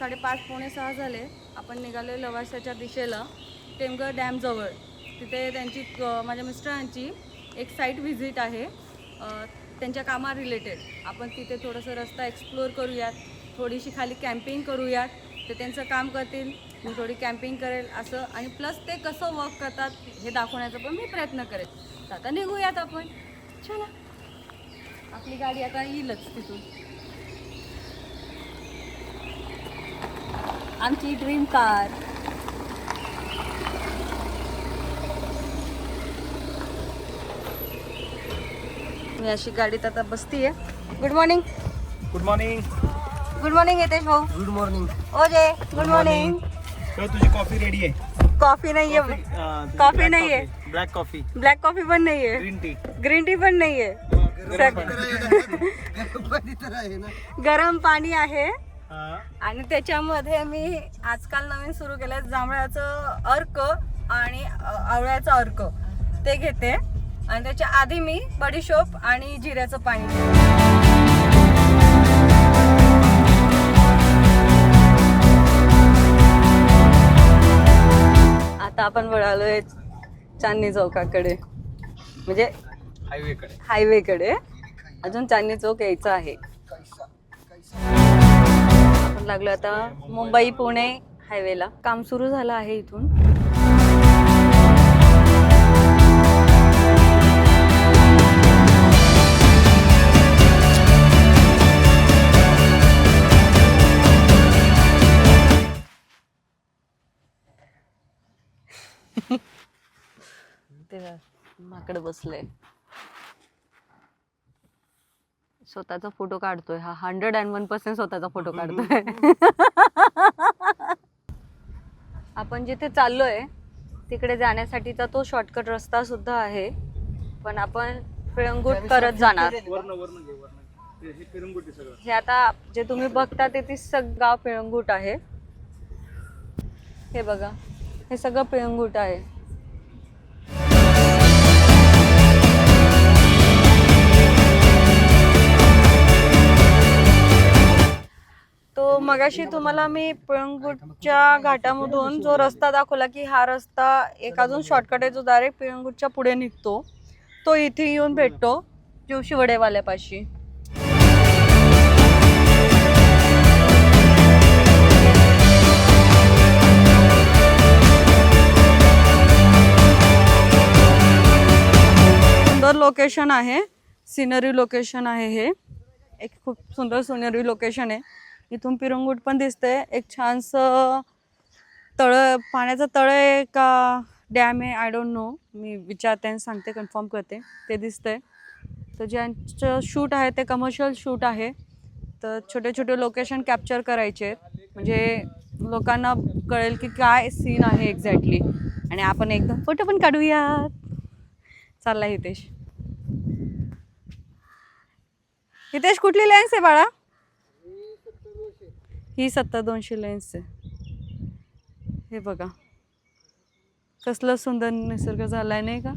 साडेपाच पावणे सहा झाले. आपण निघालो लवाशाच्या दिशेला टेमघर डॅमजवळ तिथे त्यांची माझ्या मिस्टरांची एक साईट व्हिजिट आहे. त्यांच्या कामा रिलेटेड. आपण तिथे थोडंसं रस्ता एक्सप्लोअर करूयात थोडीशी खाली कॅम्पिंग करूयात. ते त्यांचं काम करतील मी थोडी कॅम्पिंग करेल असं. आणि प्लस ते कसं वर्क करतात हे दाखवण्याचा पण मी प्रयत्न करेल. तर आता निघूयात आपण. चला. आपली गाडी आता येईलच तिथून. आमची ड्रीम कार मी अशी गाडीत आता बसतीये. Good morning good morning good morning Yetesh भाऊ. गुड मॉर्निंग ओजे गुड मॉर्निंग तर तुझी कॉफ़ी रेडी आहे. कॉफ़ी नाहीये. कॉफ़ी नाहीये. ब्लॅक कॉफ़ी ब्लॅक कॉफ़ी पण नाहीये. ग्रीन टी ग्रीन टी पण नाहीये. गरम पाणी आहे. आणि त्याच्यामध्ये मी आजकाल नवीन सुरू केलंय जांभळाचं अर्क आणि आवळ्याचं अर्क. ते घेते. आणि त्याच्या आधी मी बडीशोप आणि जिऱ्याचं पाणी घेते. आता आपण वळालोय चांदणी चौकाकडे. म्हणजे हायवे कडे हायवेकडे. अजून चांदणी चौक यायचं आहे. आपण लागलो आता मुंबई पुणे हायवेला. काम सुरू झालं आहे इथून. ते माकड बसलंय. स्वतःचा फोटो काढतोय हा. हंड्रेड अँड वन पर्सेंट स्वतःचा फोटो काढतोय. आपण जिथे चाललोय तिकडे जाण्यासाठीचा तो शॉर्टकट रस्ता सुद्धा आहे. पण आपण पिळंगूट करत जाणार. वर्ण वर्ण घे वर्ण घे. हे हे आता जे तुम्ही बघता ते ती सग गाव पिळंगूट आहे. हे बघा हे सगळं पिळंगूट आहे. मगाशी तुम्हाला मी पिळंगूटच्या घाटामधून जो रस्ता दाखवला की हा रस्ता एक अजून शॉर्टकट आहे जो डायरेक्ट पिळंगूटच्या पुढे निघतो तो इथे येऊन भेटतो जोशी वडेवाल्यापाशी सुंदर लोकेशन आहे सिनरी लोकेशन आहे हे. एक खूप सुंदर सिनरी लोकेशन आहे. इथून पिरंगूट पण दिसतंय. एक छानसं तळ पाण्याचं तळ आहे का डॅम आहे? आय डोंट नो मी विचारते आणि सांगते कन्फर्म करते. ते दिसतंय. तर ज्यांचं शूट आहे ते कमर्शियल शूट आहे. तर छोटे छोटे लोकेशन कॅप्चर करायचे आहेत. म्हणजे लोकांना कळेल की काय सीन आहे एक्झॅक्टली आणि आपण एकदम फोटो पण काढूयात. चालला हितेश. हितेश कुठली लेन्स आहे बाळा? ही सत्तर दोनशे लेन्स आहे. हे बघा. कसलं सुंदर निसर्ग झालाय नाही का?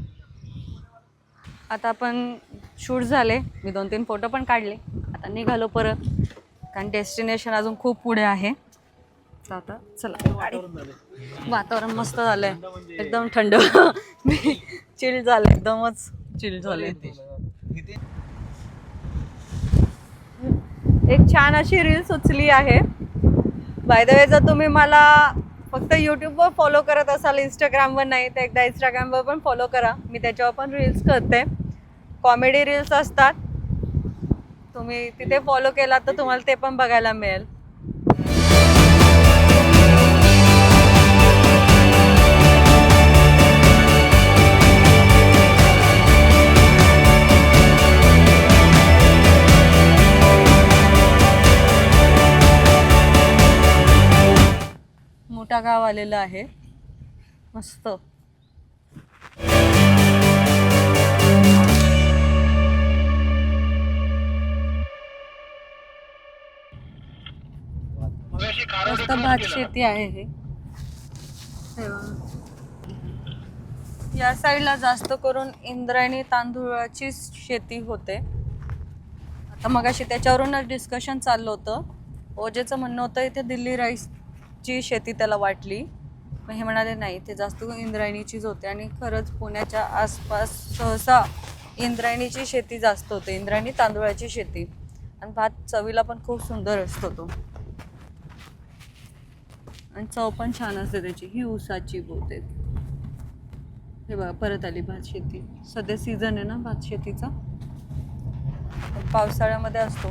आता आपण शूट झाले. मी दोन तीन फोटो पण काढले. आता निघालो परत. कारण डेस्टिनेशन अजून खूप पुढे आहे. आता चला. वातावरण मस्त झालंय. एकदम थंड. चिल झालं. एकदमच चिल झालंय एक छान अशी रील सुचली आहे. बाय द वे जर तुम्ही मला फक्त यूट्यूबवर फॉलो करत असाल इंस्टाग्रामवर नाही तर एकदा इंस्टाग्रामवर पण फॉलो करा. मी त्याच्यावर पण रील्स करते. कॉमेडी रील्स असतात. तुम्ही तिथे फॉलो केलात तर तुम्हाला ते पण बघायला मिळेल. मोठा गाव आलेलं आहे. मस्त. मस्त भात शेती आहे हे. या साईडला जास्त करून इंद्रायणी तांदूळाची शेती होते. आता मगाशी त्याच्यावरूनच डिस्कशन चाललं होतं. ओजेचं म्हणणं होतं इथे दिल्ली राईस ची शेती त्याला वाटली मग हे म्हणाले नाही ते जास्त करून इंद्रायणीचीच होते आणि खरंच पुण्याच्या आसपास सहसा इंद्रायणीची शेती जास्त होते इंद्रायणी तांदूळाची शेती. आणि भात चवीला पण खूप सुंदर असतो तो. आणि चव पण छान असते त्याची ही ऊसाची बोलते हे बघा परत आली भात शेती. सध्या सीझन आहे ना भात शेतीचा. पावसाळ्यामध्ये असतो.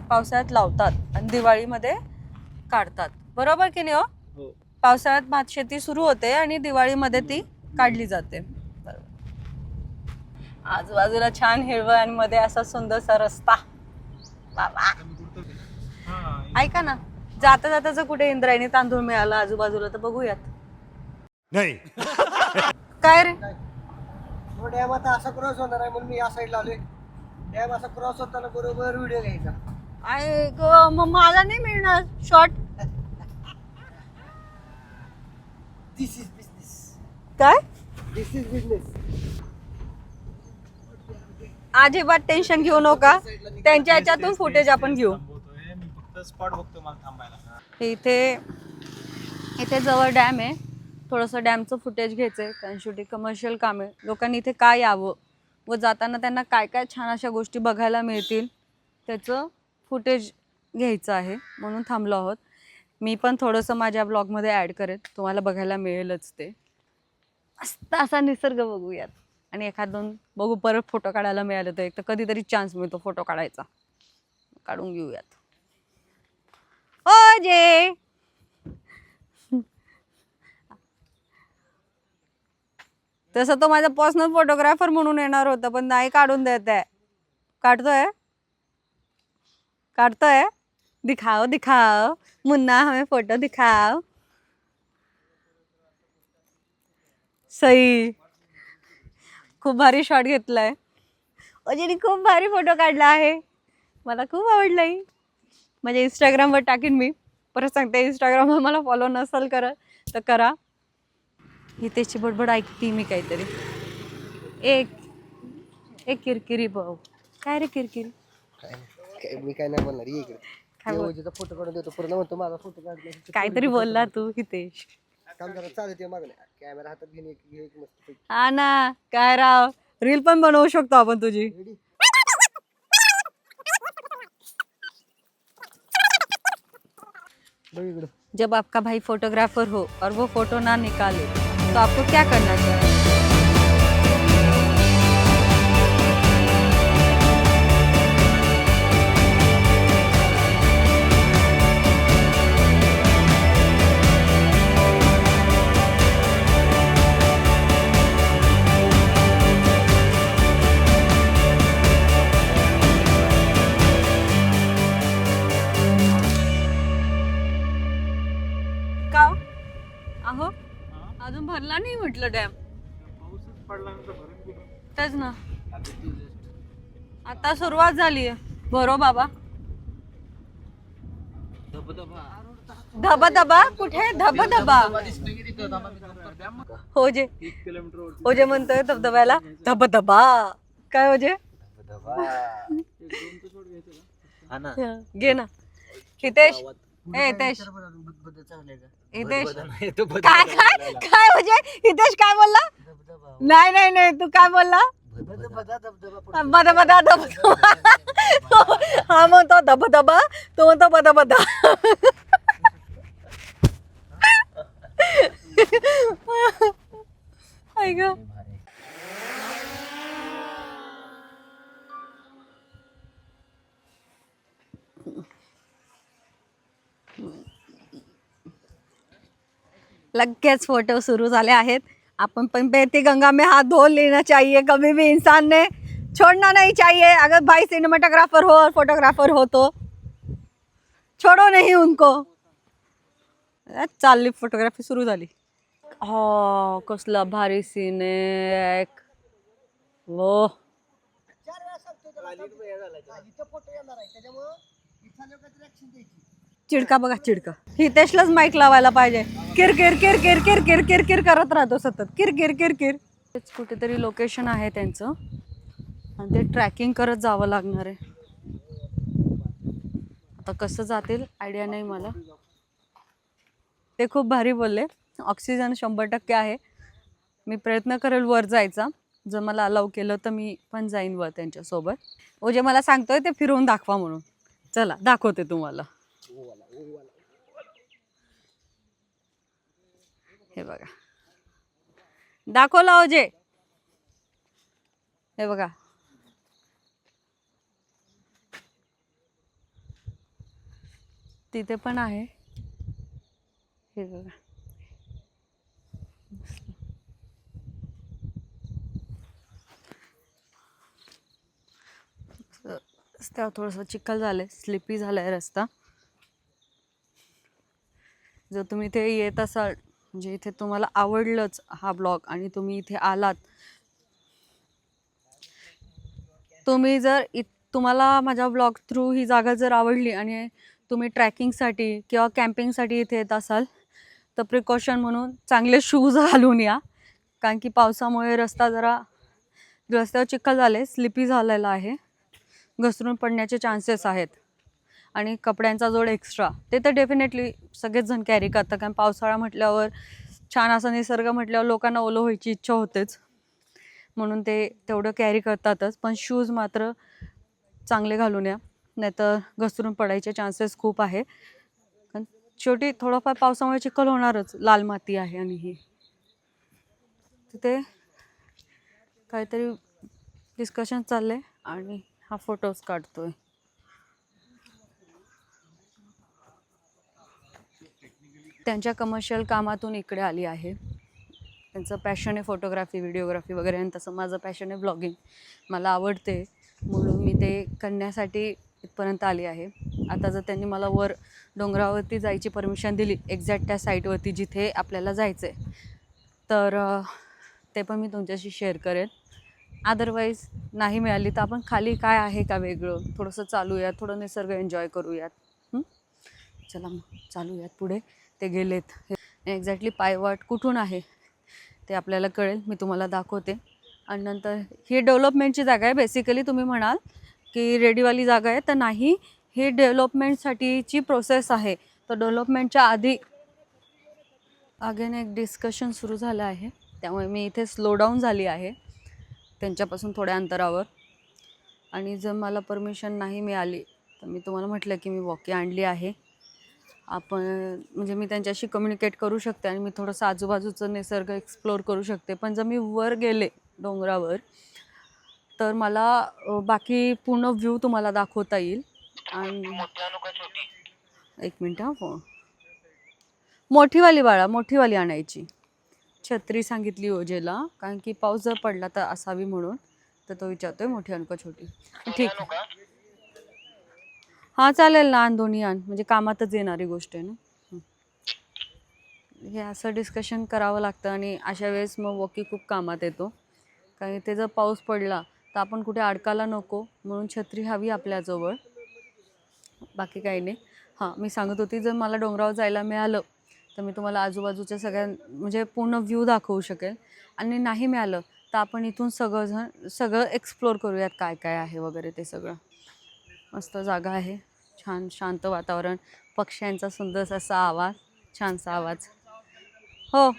पावसाळ्यात लावतात. आणि दिवाळीमध्ये काढतात. बरोबर की नाही हो? हो. पावसाळ्यात भात शेती सुरू होते आणि दिवाळीमध्ये ती काढली जाते. बरोबर. आजूबाजूला छान हिरवळ आणि मध्ये असा सुंदरसा रस्ता. बाबा. हा ऐका ना जाता जाताच कुठे इंद्रायणी तांदूळ मिळाला आजूबाजूला तर बघूयात. नाही. काय रे? तो डॅम आता असा क्रॉस होणार आहे म्हणून मी या साईडला आलोय. डॅम असा क्रॉस होताना बरोबर व्हिडिओ घ्यायचा. ग, मग मला नाही मिळणार शॉर्ट दिस इज बिझनेस काय? दिस इज बिझनेस अजिबात टेन्शन घेऊ नका. त्यांच्या ह्याच्यातून फुटेज आपण घेऊ. थांबवतोय. मी फक्त स्पॉट बघतो मला थांबायला. इथे इथे जवळ डॅम आहे. थोडंसं डॅमचं फुटेज घ्यायचं आहे कारण शेवटी कमर्शियल काम आहे. लोकांनी इथे काय यावं? व जाताना त्यांना काय काय छान अशा गोष्टी बघायला मिळतील? त्याचं फुटेज घ्यायचं आहे म्हणून थांबलो आहोत. मी पण थोडंसं माझ्या ब्लॉगमध्ये ॲड करेन. तुम्हाला बघायला मिळेलच ते. मस्त असा निसर्ग बघूयात. आणि एखाद दोन बघू परत फोटो काढायला मिळालं तर एक तर कधीतरी चान्स मिळतो फोटो काढायचा. काढून घेऊयात. ओ जे! तसं तो माझा पर्सनल फोटोग्राफर म्हणून येणार होता पण नाही काढून देत आहे. काढतोय? काढतोय. दिखाओ दिखाओ. मुन्ना हमें फोटो दिखाओ. सई खूप भारी शॉट घेतलाय. अजयनी खूप भारी फोटो काढला आहे. मला खूप आवडलाय. माझ्या इंस्टाग्रामवर टाकीन मी. परत सांगते इंस्टाग्रामवर मला फॉलो नसेल करत तर करा. ही त्याची बडबड ऐकते मी काहीतरी. एक एक किरकिरी भाऊ. काय रे किरकिरी? काय मी काय नाही बोलणार ये इकडे. योजीचा फोटो काढून देतो. पूर्ण म्हणतो माझा फोटो काढला काहीतरी बोलला तू हितेश. काम जरा चालत आहे मागणे कॅमेरा हातात घेऊन एक घे एक मस्त हा ना काय राव? रील पण बनवू शकतो आपण तुझी. रेडी बघ इकडं. जब आपका भाई फोटोग्राफर हो और वो फोटो ना निकाले तो आपको क्या करना चाहिए? तेच ना. आता सुरुवात झाली भरो बाबा. धबा धबा कुठे? धबा धबा हो जे हो जे म्हणतोय धबधब्याला. धबा धबा काय हो जे हं, घे ना. हितेश. ए हितेश. हितेश. काय काय काय म्हणजे? हितेश काय बोलला? नाही नाही नाही तू काय बोलला? बदा बदा धब हा म्हणतो धब धबा तो म्हणतो बदा बदा ऐक लगेच फोटो सुरू झाले आहेत. अपन पण बेहती गंगा में हाथ धो लेना चाहिए. कभी भी इंसान ने छोड़ना नहीं चाहिए. अगर भाई सिनेमाटोग्राफर हो और फोटोग्राफर हो तो। छोड़ो नहीं उनको। चालली फोटोग्राफी सुरू झाली. हो कसला भारी सीन आहे. एक. वो इथं फोटो येणार आहे. त्याच्यामुळं द्यायची चिडका बघा चिडका. हितेशलाच माईक लावायला पाहिजे. किर किर किर किर किर किर किर किर करत राहतो सतत. किर किर किर किर. तेच कुठेतरी लोकेशन आहे त्यांचं. आणि ते ट्रॅकिंग करत जावं लागणार आहे. आता कसं जातील? आयडिया नाही मला. ते खूप भारी बोलले. ऑक्सिजन शंभर टक्के आहे. मी प्रयत्न करेल वर जायचा. जर मला अलाव केलं तर मी पण जाईन वर त्यांच्यासोबत. ओ जे मला सांगतोय ते फिरवून दाखवा म्हणून. चला दाखवते तुम्हाला. हे बघा. दाखवला ओजे. हे बघा. तिथे पण आहे. हे बघा. रस्त्यावर थोडंसं चिखल झालंय. स्लिपी झालाय रस्ता. जर तुम्ही इथे येत असाल म्हणजे इथे तुम्हाला आवडलंच हा ब्लॉग आणि तुम्ही इथे आलात. तुम्ही जर इत तुम्हाला माझ्या ब्लॉग थ्रू ही जागा जर आवडली आणि तुम्ही ट्रॅकिंगसाठी किंवा कॅम्पिंगसाठी इथे येत असाल तर प्रिकॉशन म्हणून चांगले शूज घालून या. कारण की पावसामुळे रस्ता जरा रस्त्यावर चिखल झाले स्लिपी झालेला आहे. घसरून पडण्याचे चान्सेस आहेत. आणि कपड्यांचा जोड एक्स्ट्रा ते तर डेफिनेटली सगळेच जण कॅरी करतात. कारण पावसाळा म्हटल्यावर छान असा निसर्ग म्हटल्यावर लोकांना ओलं व्हायची इच्छा होतेच. म्हणून ते तेवढं कॅरी करतातच. पण शूज मात्र चांगले घालून या. नाहीतर घसरून पडायचे चान्सेस खूप आहे. कारण शेवटी थोडंफार पावसामुळे चिखल होणारच. लाल माती आहे आणि ही. तिथे काहीतरी डिस्कशन चाललं आहे आणि हा फोटोज काढतो आहे त्यांच्या कमर्शियल कामातून इकडे आली आहे. त्यांचं पॅशन आहे फोटोग्राफी व्हिडिओग्राफी वगैरे आणि तसं माझं पॅशन आहे ब्लॉगिंग मला आवडते. म्हणून मी ते करण्यासाठी इथपर्यंत आली आहे. आता जर त्यांनी मला वर डोंगरावरती जायची परमिशन दिली एक्झॅक्ट त्या साईटवरती जिथे आपल्याला जायचं आहे तर ते पण मी तुमच्याशी शेअर करेन. अदरवाईज नाही मिळाली तर आपण खाली काय आहे का वेगळं? थोडंसं चालूयात थोडं निसर्ग एन्जॉय करूयात. चला मग चालूयात पुढे. ते गेलेत. एक्झॅक्टली पायवाट कुठून आहे ते आपल्याला कळेल. मी तुम्हाला दाखवते. आणि नंतर ही डेव्हलपमेंटची जागा आहे. बेसिकली तुम्ही म्हणाल की रेडीवाली जागा आहे. तर नाही ही डेव्हलपमेंटसाठीची प्रोसेस आहे. तर डेव्हलपमेंटच्या आधी अगेन एक डिस्कशन सुरू झालं आहे. त्यामुळे मी इथे स्लो डाऊन झाली आहे. त्यांच्यापासून थोड्या अंतरावर. आणि जर मला परमिशन नाही मिळाली तर मी तुम्हाला म्हटलं की मी वॉकी आणली आहे. आपण म्हणजे मी त्यांच्याशी कम्युनिकेट करू शकते आणि मी थोडंसं आजूबाजूचं निसर्ग एक्सप्लोअर करू शकते. पण जर मी वर गेले डोंगरावर तर मला बाकी पूर्ण व्ह्यू तुम्हाला दाखवता येईल. आणि एक मिनिट हा फोन मोठीवाली बाळा मोठीवाली आणायची. छत्री सांगितली ओजेला कारण की पाऊस जर पडला तर असावी म्हणून तर तो विचारतोय मोठी अनुका छोटी? ठीक आहे. हां चालेल ना आण दोन्ही आण. म्हणजे कामातच येणारी गोष्ट आहे ना? हे. असं डिस्कशन करावं लागतं आणि अशा वेळेस मग वॉकी खूप कामात येतो. कारण इथे जर पाऊस पडला तर आपण कुठे अडकायला नको. म्हणून छत्री हवी आपल्याजवळ. बाकी काही नाही. हां मी सांगत होती जर मला डोंगरावर जायला मिळालं तर मी तुम्हाला आजूबाजूच्या सगळ्या म्हणजे पूर्ण व्ह्यू दाखवू शकेल. आणि नाही मिळालं तर आपण इथून सगळंजण सगळं एक्सप्लोर करूयात काय काय आहे वगैरे ते सगळं. मस्त जागा आहे. छान शांत वातावरण. पक्ष्यांचा सुंदर असा आवाज छानसा आवाज. हो.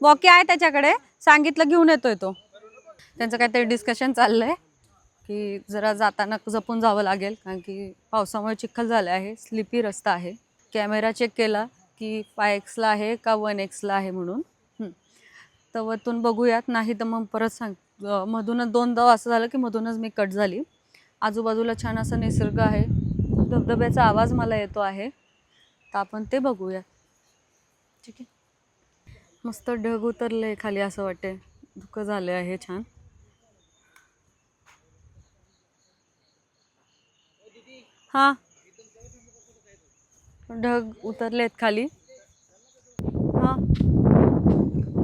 वॉकी आहे त्याच्याकडे. सांगितलं घेऊन येतोय तो. त्यांचं काहीतरी डिस्कशन चाललं आहे की जरा जाताना जपून जावं लागेल. कारण की पावसामुळे चिखल झालं आहे. स्लिपी रस्ता आहे. कॅमेरा चेक केला की फाय एक्सला आहे का वन एक्सला आहे म्हणून. तर वरतून बघूयात. नाही तर मग परत सांग मधूनच दोनदा असं झालं की मधूनच मी कट झाली. आजूबाजूला छान असा निसर्ग आहे. धबधब्याचा आवाज मला येतो आहे. तर आपण ते बघूया. ठीक आहे? मस्त ढग उतरलं आहे खाली असं वाटते धुकं झालं आहे छान. हां. ढग उतरले आहेत खाली. हां.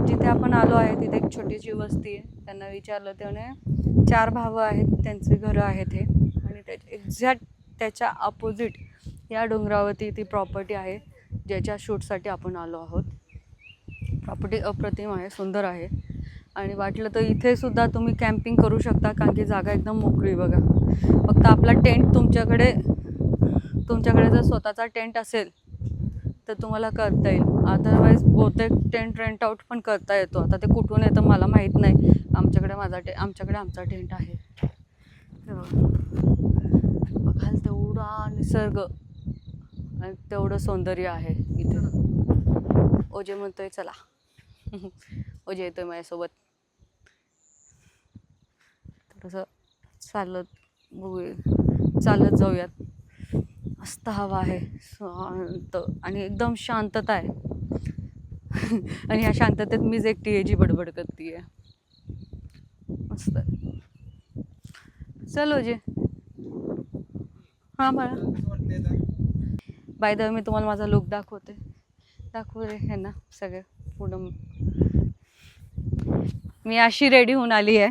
जिथे आपण आलो आहे तिथे एक छोटीशी वस्ती आहे. त्यांना विचारलं त्याने चार भावं आहेत त्यांचे घरं आहेत हे. आणि त्याच्या एक्झॅक्ट त्याच्या अपोजिट या डोंगरावरती ती प्रॉपर्टी आहे ज्याच्या शूटसाठी आपण आलो आहोत. प्रॉपर्टी अप्रतिम आहे सुंदर आहे. आणि वाटलं तर इथेसुद्धा तुम्ही कॅम्पिंग करू शकता कारण की जागा एकदम मोकळी बघा. फक्त आपला टेंट तुमच्याकडे तुमच्याकडे जर स्वतःचा टेंट असेल तर तुम्हाला करता येईल. अदरवाईज बहुतेक टेंट रेंट आउट पण करता येतो. आता ते कुठून येतं मला माहीत नाही. आमच्याकडे माझा टे आमच्याकडे आमचा टेंट आहे. बघाल तेवढा निसर्ग. आणि तेवढं सौंदर्य आहे इथे. ओजे म्हणतोय चला. ओजे येतोय माझ्यासोबत. थोडंसं चालत बघूया. चालत जाऊयात. मस्त हवा आहे. शांत. आणि एकदम शांतता आहे. आणि ह्या शांततेत मीच एकटी आहे जी बडबड करते मस्त. चलो जे हां मला. बाय द मी तुम्हाला माझा लुक दाखवते. दाखवू रे हे ना सगळे पुढं. मी अशी रेडी होऊन आली आहे.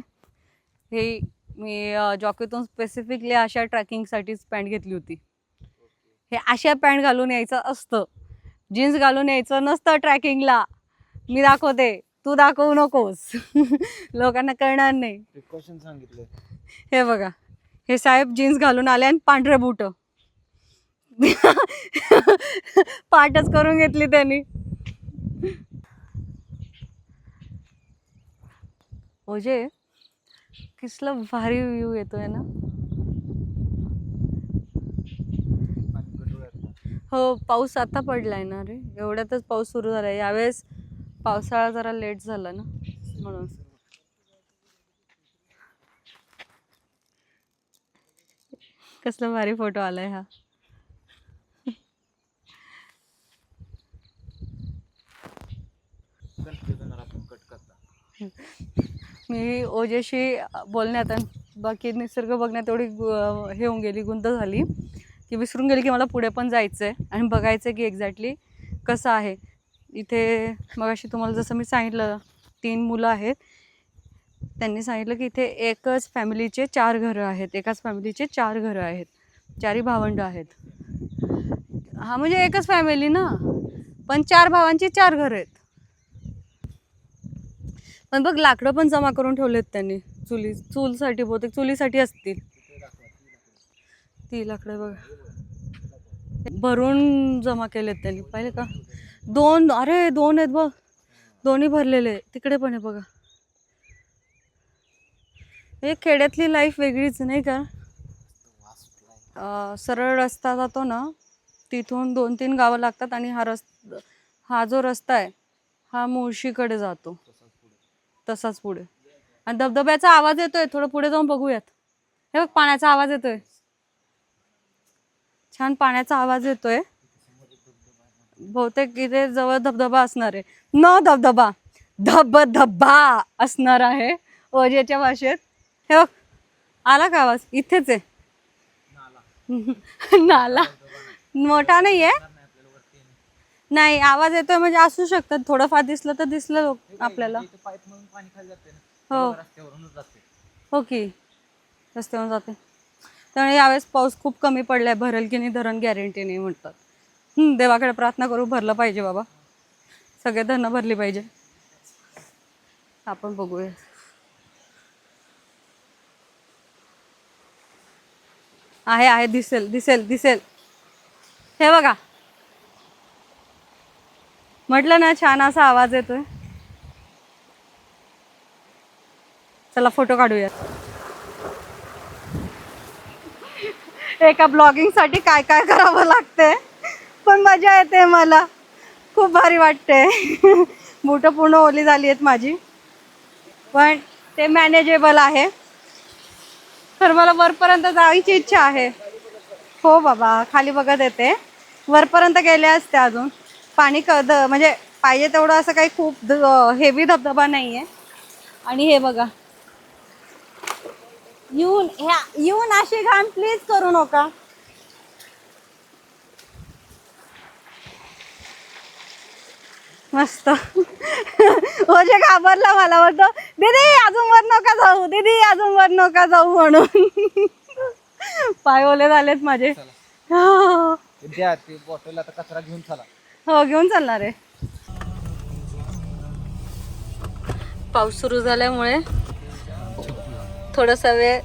हे मी जॉकेतून स्पेसिफिकली अशा ट्रॅकिंगसाठीच पॅन्ट घेतली होती. हे अशा पॅन्ट घालून यायचं असतं. जीन्स घालून यायचं नसतं ट्रॅकिंगला. मी दाखवते. तू दाखवू नकोस. लोकांना कळणार नाही. प्रिकॉशन सांगितलं. हे बघा. हे साहेब जीन्स घालून आले आणि पांढरे बूट. पाठच करून घेतली त्यांनी. ओजे किसला भारी व्ह्यू येतोय ना पाणी डोळ्यात हो पाऊस आता पडलाय ना रे. एवढ्यातच पाऊस सुरू झालाय. यावेळेस पावसाळा जरा लेट झाला ना म्हणून. कसला भारी फोटो आलाय हा. मी ओजेशी बोलण्यात आणि बाकी निसर्ग बघण्यात एवढी गु- हे होऊन गेली गुंत झाली. की विसरून गेली की मला पुढे पण जायचं आहे आणि बघायचं आहे की एक्झॅक्टली कसं आहे. इथे मगाशी तुम्हाला जसं मी सांगितलं तीन मुलं आहेत. त्यांनी सांगितलं की इथे एकच फॅमिलीचे चार घरं आहेत. एकाच फॅमिलीचे चार घरं आहेत. चारही भावंडं आहेत. हा म्हणजे एकच फॅमिली ना? पण चार भावांची चार घरं आहेत. पण बघ लाकडं पण जमा करून ठेवलेत त्यांनी. चुली चूलसाठी बहुतेक चुलीसाठी असतील. ती लाकडं बघा. भरून जमा केलेत त्यांनी. पाहिले का? दोन अरे दोन आहेत बघ. दोन्ही भरलेले. तिकडे पण आहे बघा. हे खेड्यातली लाईफ वेगळीच नाही का? सरळ रस्ता जातो ना तिथून दोन तीन गावं लागतात आणि हा रस हा जो रस्ता आहे हा मुळशीकडे जातो. तसाच पुढे. आणि धबधब्याचा आवाज येतोय. थोडं पुढे जाऊन बघूयात. हे बघ पाण्याचा आवाज येतोय. छान पाण्याचा आवाज येतोय. बहुतेक इथे जवळ धबधबा असणार आहे. न धबधबा धबधबा असणार आहे. ओजेच्या भाषेत. हे बघ आला का आवाज? इथेच आहे. नाला. मोठा नाही आहे नाही आवाज येतोय म्हणजे असू शकतात. थोडंफार दिसलं तर दिसलं लोक आपल्याला. हो. जाते हो रस्त्यावरून जाते त्यामुळे यावेळेस पाऊस खूप कमी पडलाय भरेल की नाही धरण गॅरंटी नाही म्हणतात. देवाकडे प्रार्थना करू भरलं पाहिजे बाबा. सगळे धरणं भरली पाहिजे. आपण बघूया. आहे आहे दिसेल दिसेल दिसेल. हे बघा. म्हटलं ना छान असा आवाज येतोय. चला फोटो काढूया एका ब्लॉगिंगसाठी काय काय करावं लागते पण मजा येते मला. खूप भारी वाटते बुटं पूर्ण ओली झाली आहेत माझी. पण ते मॅनेजेबल आहे. तर मला वरपर्यंत जायची इच्छा आहे. हो बाबा खाली बघत येते. वरपर्यंत गेले असते अजून. पाणी क म्हणजे पाहिजे तेवढं असं काही खूप हेवी धबधबा नाही आहे आणि हे बघा. येऊन ह्या येऊन अशी घाण प्लीज करू नका. मस्त. ओजे घाबरला मला वाटतं. दीदी अजून वर नका जाऊ. दीदी अजून वर नका जाऊ म्हणून. पाय ओले झालेत माझे. द्या ते बॉटल आता कचरा घेऊन चला. हो घेऊन चालणार आहे. पाऊस सुरू झाल्यामुळे थोडासा वेळ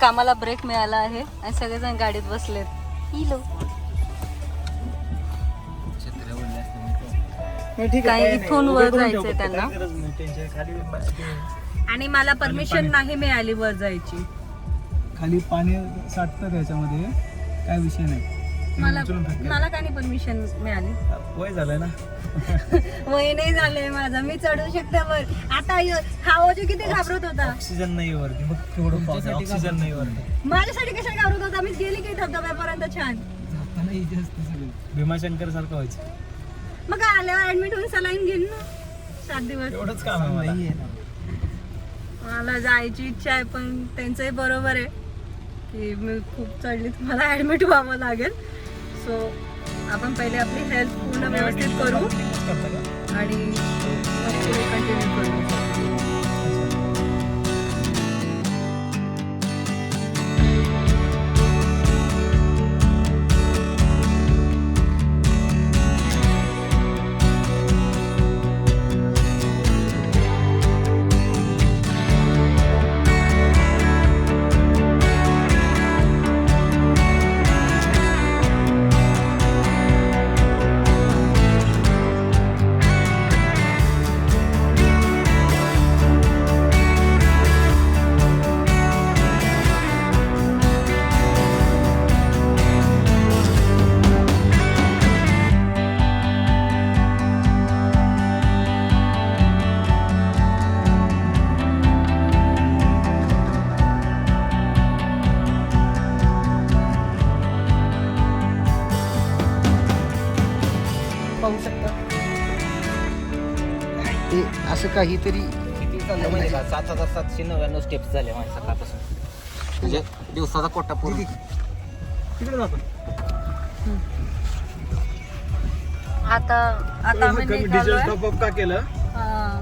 कामाला ब्रेक मिळाला आहे आणि सगळेजण गाडीत बसलेत. इलो काही इथून वर जायचंय त्यांना. आणि मला परमिशन नाही मिळाली वर जायची. खाली पाणी साठत त्याच्यामध्ये. काय विषय नाही. मला मला का नाही परमिशन मिळाली? वय झालंय ना. वय नाही झालंय माझा. मी चढू शकते वर आता य- हा ओजू किती घाबरत होता? ऑक्सिजन नाही वरती. मग केवढं पाऊस आहे, ऑक्सिजन नाही वरती. माझ्यासाठी कशा घाबरत होता? मी गेली की धबधब्यापर्यंत छान. जाताना इथे असते सगळं. भीमाशंकर सारखं व्हायचं. मग काय आल्यावर ऍडमिट होऊन सलाईन घेईन ना? सात दिवस. एवढंच काम आहे मला. मला जायची इच्छा आहे पण त्यांचंही बरोबर आहे की मी खूप चढली तर मला ऍडमिट व्हावं लागेल. सो आपण पहिले आपली हेल्थ पूर्ण व्यवस्थित करू. आणि कंटिन्यू करू. काहीतरी किती माहिती का? सात हजार सातशे नव्याण्णव स्टेप्स झाले माझ्या सकाळपासून. म्हणजे दिवसाचा कोटा पूर्ण. तिकडे जातो आता आता आम्ही कमी डिझेल निघालोय टॉप अप का केलं? हा.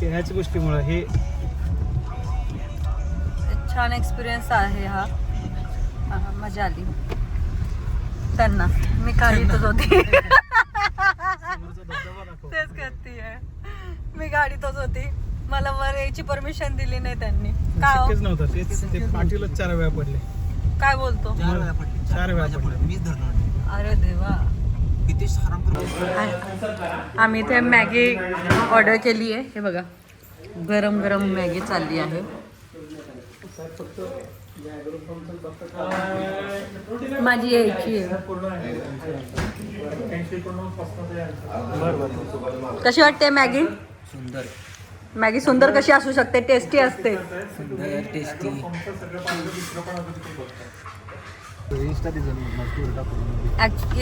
ते ह्याच गोष्टीमुळे हे छान एक्सपिरियन्स आहे हा. हा, मजा आली. त्यांना. मी गाडीतच होती. तेच करते मी गाडीतच होती. मला वर यायची परमिशन दिली नाही त्यांनी. काय हो? शक्यच नव्हतं. तेच ते पाठीलाच चार वेळा पडले. काय बोलतो? चार वेळा पडले. अरे देवा. किती आम्ही इथे मॅगी ऑर्डर केली आहे हे बघा. गरम गरम मॅगी चालली आहे. माझी यायची आहे. कशी वाटते मॅगी? सुंदर. मॅगी सुंदर कशी असू शकते? टेस्टी असते. सुंदर टेस्टी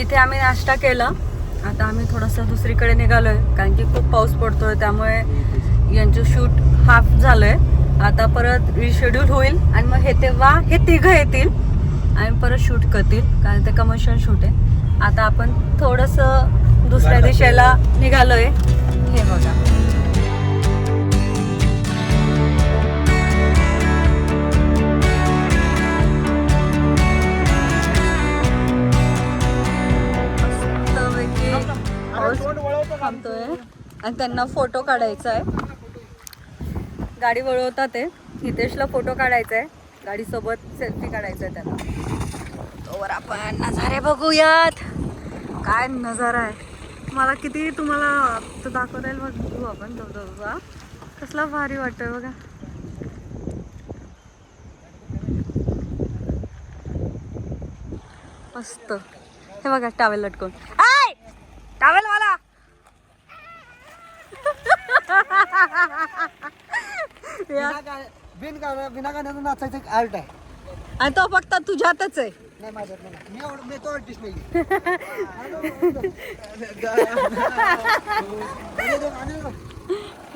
इथे आम्ही नाश्ता केला. आता आम्ही थोडंसं दुसरीकडे निघालोय. कारण की खूप पाऊस पडतोय त्यामुळे यांचं शूट हाफ झालंय. आता परत रिशेड्यूल होईल आणि मग हे तेव्हा हे तिघं येतील आणि परत शूट करतील. कारण ते कमर्शियल शूट आहे. आता आपण थोडंसं दुसऱ्या दिशेला निघालोय. हे बघा. थांबतोय आणि त्यांना फोटो काढायचा आहे. गाडी वळवतात आहे हितेशला फोटो काढायचा आहे गाडीसोबत सेल्फी काढायचा आहे त्यांना तोवर आपण नजारे बघूयात. काय नजारा आहे. मला किती तुम्हाला तो दाखवता येईल बघू. आपण धबधबा कसला भारी वाटतोय बघा. मस्त. हे बघा टावेल लटकून आय टावेल मला बिन बिना गाण्याचं नाचायचं एक आर्ट आहे. आणि तो फक्त तुझ्यातच आहे. नाही माझ्यात नाही. मी एवढं मी तो आर्टिस्ट नाही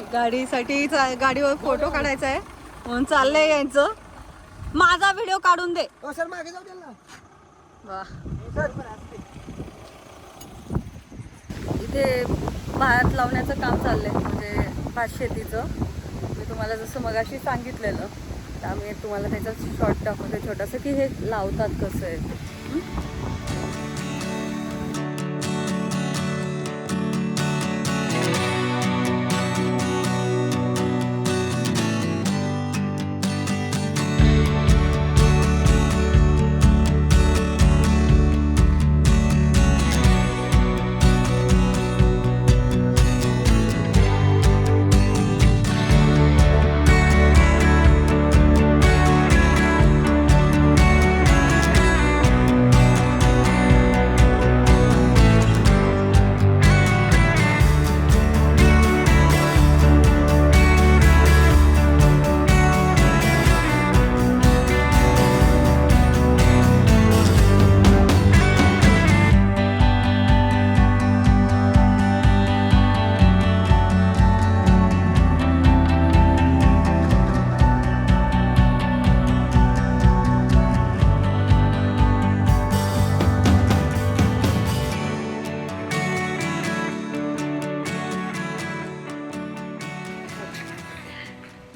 गाडीसाठी चा- गाडीवर फोटो काढायचा आहे. म्हणून चाललंय यांचं. माझा व्हिडिओ काढून दे. हो सर मागे जाऊ द्याल ना वा इथे भात लावण्याचं काम चाललंय म्हणजे भात शेतीचं. तुम्हाला जसं मगाशी सांगितलेलं त्यामुळे तुम्हाला त्याचा शॉर्ट दाखवते छोटासा की हे लावतात कसं आहे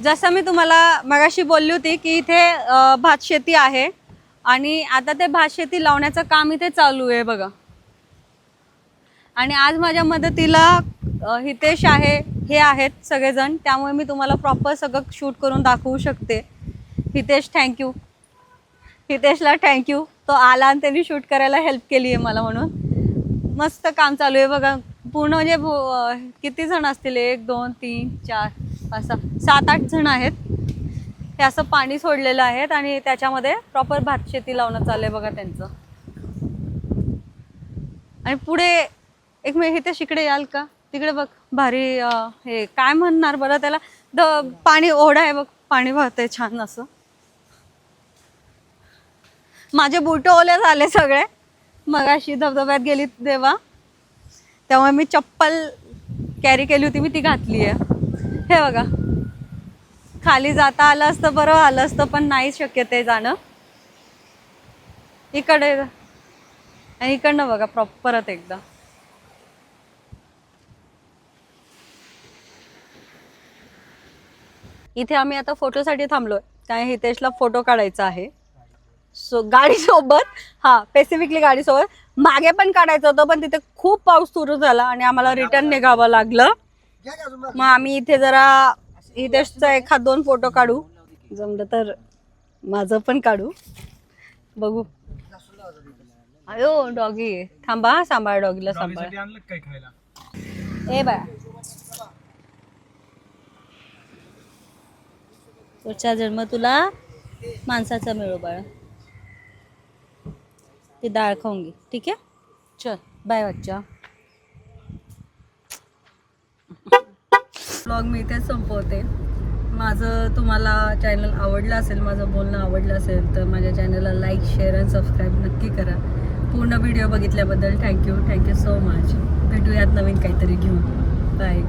जसं मी तुम्हाला मगाशी बोलली होती की इथे भात भातशेती आहे आणि आता ते भात शेती लावण्याचं काम इथे चालू आहे बघा. आणि आज माझ्या मदतीला हितेश आहे हे आहेत सगळेजण. त्यामुळे मी तुम्हाला प्रॉपर सगळं शूट करून दाखवू शकते. हितेश थँक्यू हितेशला थँक्यू तो आला आणि त्यांनी शूट करायला हेल्प केली आहे मला म्हणून. मस्त काम चालू आहे बघा. पूर्ण म्हणजे भो- किती जण असतील? एक दोन तीन चार. पाच सात आठ जण आहेत. हे असं पाणी सोडलेलं आहेत आणि त्याच्यामध्ये प्रॉपर भातशेती लावणं चाललंय बघा त्यांचं. आणि पुढे एक मिनिट इथे शिकडे याल का? तिकडे बघ भारी हे काय म्हणणार बरं त्याला? द पाणी ओढा आहे बघ पाणी वाहतंय छान असं. माझे बुट ओले झाले सगळे. मगाशी धबधब्यात गेली तेव्हा त्यामुळे मी चप्पल कॅरी केली होती मी ती घातली आहे हे बघा. खाली जाता आलं असतं बरं आलं असतं पण नाही शक्य ते जाणं. इकडे आणि इकडनं बघा प्रॉपर परत एकदा. इथे आम्ही आता फोटोसाठी थांबलोय. त्यामुळे हितेशला फोटो काढायचा आहे. सो गाडी सोबत हा स्पेसिफिकली गाडी सोबत मागे पण काढायचं होतं पण तिथे खूप पाऊस सुरू झाला आणि आम्हाला रिटर्न निघावं लागलं. मग आम्ही इथे जरा हितेशचा एखाद दोन फोटो काढू. जमलं तर माझं पण काढू. बघू. अयो डॉगी. थांबा हा, सांभाळ डॉगीला सांभाळ. डॉगीसाठी आणलं का काय खायला? ए बाय पुढचा जन्म तुला माणसाचा मिळो बाळा. ती डाळ खाऊन घे. ठीक आहे? चल. बाय बच्चा ब्लॉग मी इथेच संपवते. माझं तुम्हाला चॅनल आवडलं असेल माझं बोलणं आवडलं असेल तर माझ्या चॅनलला लाईक शेअर आणि सबस्क्राईब नक्की करा. पूर्ण video बघितल्याबद्दल thank you thank you so much भेटूयात नवीन काहीतरी घेऊन. बाय